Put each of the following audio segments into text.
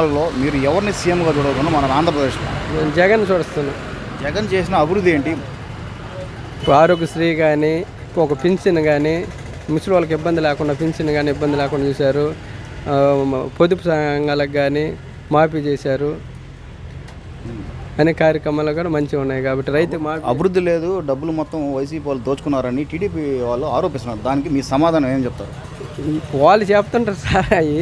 లో మీరు ఎవరిని సీఎంగా చూడకుండా మన ఆంధ్రప్రదేశ్లో? నేను జగన్ చూస్తున్నాను జగన్ చేసిన అభివృద్ధి ఏంటి? ఆరోగ్యశ్రీ కానీ ఒక పింఛన్ కానీ ముసలి వాళ్ళకి ఇబ్బంది లేకుండా పింఛన్ కానీ ఇబ్బంది లేకుండా చూశారు. పొదుపు సంఘాలకు కానీ మాఫీ చేశారు. అనే కార్యక్రమాలు కూడా మంచిగా ఉన్నాయి కాబట్టి రైతు అభివృద్ధి లేదు డబ్బులు మొత్తం వైసీపీ వాళ్ళు దోచుకున్నారని టీడీపీ వాళ్ళు ఆరోపిస్తున్నారు. దానికి మీ సమాధానం ఏం చెప్తారు? వాళ్ళు చెప్తుంటారు సార్ అవి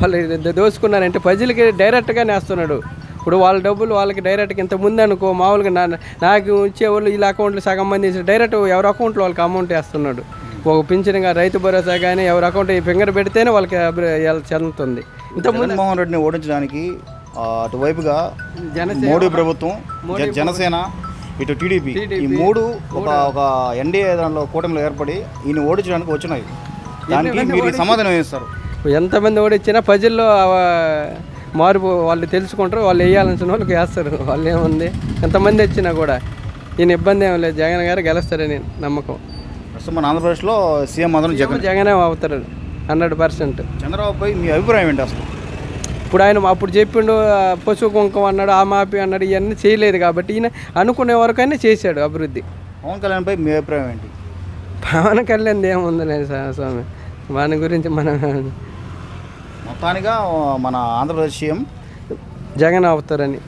వాళ్ళు ద- దోసుకున్నారంటే ప్రజలకి డైరెక్ట్గా నేస్తున్నాడు. ఇప్పుడు వాళ్ళ డబ్బులు వాళ్ళకి డైరెక్ట్గా ఇంత ముందు అనుకో మామూలుగా నా నాకు ఇచ్చేవాళ్ళు వీళ్ళ అకౌంట్లో సగం మంది డైరెక్ట్ ఎవరి అకౌంట్లో వాళ్ళకి అమౌంట్ వేస్తున్నాడు. ఒక పింఛన్గా రైతు భరోసా కానీ ఎవరి అకౌంట్ ఫింగర్ పెడితేనే వాళ్ళకి చెందుతుంది. ఇంత ముందు జగన్మోహన్ రెడ్డిని ఓడించడానికి అటువైపుగా మోడీ ప్రభుత్వం జనసేన ఇటు టీడీపీ ఈ మూడు ఒక ఒక ఎన్డీఏ దాంట్లో కూటమిలో ఏర్పడి ఈయన ఓడించడానికి వచ్చినాయి. దానికి మీరు సమాధానం ఏం ఇస్తారు ఎంతమంది ఓడిచ్చినా ప్రజల్లో మార్పు వాళ్ళు తెలుసుకుంటారు వాళ్ళు వేయాలనుకున్న వాళ్ళకి వేస్తారు. వాళ్ళు ఏముంది? ఎంతమంది వచ్చినా కూడా ఈయన ఇబ్బంది ఏం లేదు. జగన్ గారు గెలుస్తారని నమ్మకం. ప్రస్తుతం మన ఆంధ్రప్రదేశ్లో సీఎం మాత్రం జగన్ జగనే అవుతారు హండ్రెడ్ పర్సెంట్. చంద్రబాబుపై మీ అభిప్రాయం ఏంటి అసలు? ఇప్పుడు ఆయన అప్పుడు చెప్పిండు పశువు కుంకం అన్నాడు ఆ మాపి అన్నాడు ఇవన్నీ చేయలేదు కాబట్టి ఈయన అనుకునే వరకైనా చేశాడు అభివృద్ధి. పవన్ కళ్యాణ్పై మీ అభిప్రాయం ఏంటి? పవన్ కళ్యాణ్ ఏముందిలే సా- స్వామి. వాని గురించి మన మొత్తానిగా మన ఆంధ్రప్రదేశ్ సీఎం జగన్ అవుతారని.